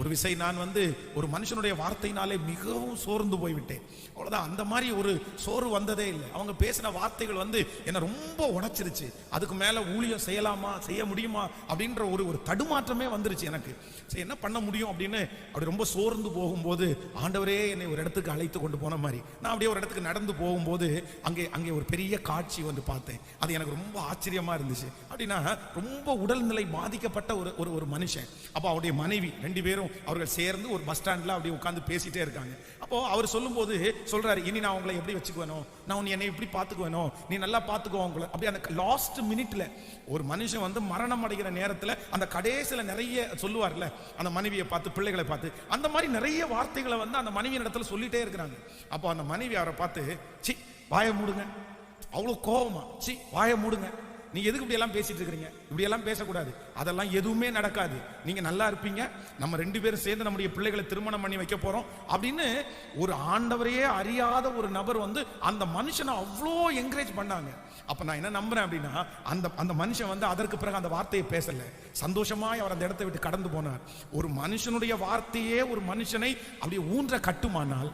ஒரு விசை நான் வந்து ஒரு மனுஷனுடைய வார்த்தையினாலே மிகவும் சோர்ந்து போய்விட்டேன். அவ்வளோதான் அந்த மாதிரி ஒரு சோறு வந்ததே இல்லை. அவங்க பேசின வார்த்தைகள் வந்து என்னை ரொம்ப உணச்சிருச்சு அதுக்கு மேலே ஊழியம் செய்யலாமா செய்ய முடியுமா அப்படின்ற ஒரு ஒரு தடுமாற்றமே வந்துருச்சு எனக்கு. சரி என்ன பண்ண முடியும் அப்படின்னு அப்படி ரொம்ப சோர்ந்து போகும்போது ஆண்டவரே என்னை ஒரு இடத்துக்கு அழைத்து கொண்டு போன மாதிரி. நான் அப்படியே ஒரு இடத்துக்கு நடந்து போகும்போது அங்கே அங்கே ஒரு பெரிய காட்சி வந்து பார்த்தேன். அது எனக்கு ரொம்ப ஆச்சரியமாக இருந்துச்சு. அப்படின்னா ரொம்ப உடல்நிலை பாதிக்கப்பட்ட ஒரு ஒரு ஒரு மனுஷன். அப்போ அவருடைய மனைவி ரெண்டு பேரும் அவர்கள் சேர்ந்து ஒரு பஸ் ஸ்டாண்ட்ல அப்படியே உட்காந்து பேசிட்டே இருக்காங்க. அப்போ அவர் சொல்லும்போது சொல்றாரு இனி நான் உங்களை எப்படி வச்சுக்குவேனோ? நான் உன்னை என்னை எப்படி பார்த்துக்குவேனோ? நீ நல்லா பார்த்துக்கோ உங்களை அப்படி அந்த லாஸ்ட் மினிட்ல ஒரு மனுஷன் வந்து மரணம் அடைகிற நேரத்துல அந்த கடைசியில நிறைய சொல்லுவார்ல அந்த மனைவியை பார்த்து பிள்ளைகளை பார்த்து அந்த மாதிரி நிறைய வார்த்தைகளை வந்து அந்த மனைவி இடத்துல சொல்லிட்டே இருக்கிறாங்க. அப்போ அந்த மனைவி அவரை பார்த்து சி வாயை மூடுங்க. அவ்வளோ கோவமா சி வாயை மூடுங்க. நீங்க எதுக்கு இப்படி எல்லாம் பேசிட்டு இருக்கிறீங்க? இப்படி எல்லாம் பேசக்கூடாது. அதெல்லாம் எதுவுமே நடக்காது. நீங்க நல்லா இருப்பீங்க. நம்ம ரெண்டு பேரும் சேர்ந்து நம்முடைய பிள்ளைகளை திருமணம் பண்ணி வைக்க போறோம். அப்படின்னு ஒரு ஆண்டவரையே அறியாத ஒரு நபர் வந்து அந்த மனுஷனை அவ்வளோ என்கரேஜ் பண்ணாங்க. அப்ப நான் என்ன நம்புறேன் அப்படின்னா அந்த அந்த மனுஷன் வந்து அதற்கு பிறகு அந்த வார்த்தையை பேசல. சந்தோஷமாய் அவர் அந்த இடத்தை விட்டு கடந்து போனார். ஒரு மனுஷனுடைய வார்த்தையே ஒரு மனுஷனை அப்படியே ஊன்ற கட்டுமானால்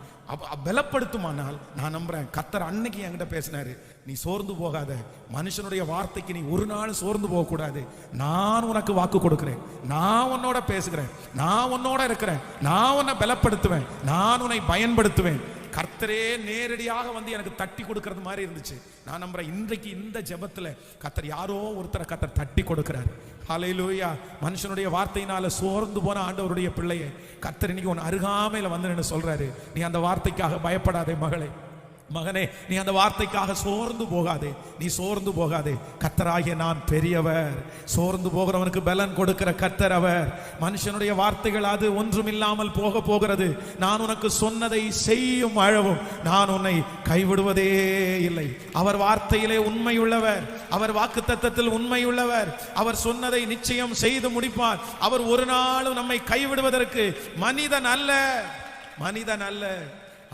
பலப்படுத்துமானால் நான் நம்புறேன். கத்தர் அன்னைக்கு என்கிட்ட பேசினாரு. நீ சோர்ந்து போகாத. மனுஷனுடைய வார்த்தை வார்த்தைக்கு நீ ஒரு நாள் சோர்ந்து போகக்கூடாது. நான் உனக்கு வாக்கு கொடுக்கிறேன். நான் உன்னோட பேசுகிறேன். நான் உன்னோட இருக்கிறேன். நான் உன்னை பலப்படுத்துவேன். நான் உன்னை பயன்படுத்துவேன். கர்த்தரே நேரடியாக வந்து எனக்கு தட்டி கொடுக்கறது மாதிரி இருந்துச்சு. நான் நம்புறேன் இன்றைக்கு இந்த ஜெபத்துல கத்தர் யாரோ ஒருத்தரை கத்தர் தட்டி கொடுக்கிறார். ஹலையிலூயா மனுஷனுடைய வார்த்தையினால சோர்ந்து போன ஆண்டவருடைய பிள்ளையை கத்தர் இன்னைக்கு உன் அருகாமையில வந்து சொல்றாரு. நீ அந்த வார்த்தைக்காக பயப்படாதே மகளே. மகனே நீ அந்த வார்த்தைக்காக சோர்ந்து போகாதே நீ சோர்ந்து போகாதே. கத்தராகிய நான் பெரியவர். சோர்ந்து போகிறவனுக்கு பலன் கொடுக்கிற கத்தர் அவர். மனுஷனுடைய வார்த்தைகள் அது ஒன்றுமில்லாமல் போக போகிறது. நான் உனக்கு சொன்னதை செய்யும் அழவும் நான் உன்னை கைவிடுவதே இல்லை. அவர் வார்த்தையிலே உண்மையுள்ளவர். அவர் வாக்குத்தத்தத்தில் உண்மையுள்ளவர். அவர் சொன்னதை நிச்சயம் செய்து முடிப்பார். அவர் ஒரு நாளும் நம்மை கைவிடுவதற்கு மனிதன் அல்ல. மனிதன் அல்ல.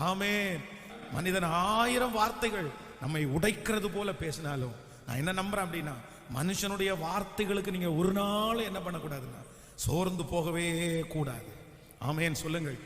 ஆமேன். மனிதன் ஆயிரம் வார்த்தைகள் நம்மை உடைக்கிறது போல பேசினாலும் நான் என்ன நம்புறேன் அப்படின்னா மனுஷனுடைய வார்த்தைகளுக்கு நீங்க ஒரு நாள் என்ன பண்ணக்கூடாதுன்னா சோர்ந்து போகவே கூடாது. ஆமேன். சொல்லுங்கள்.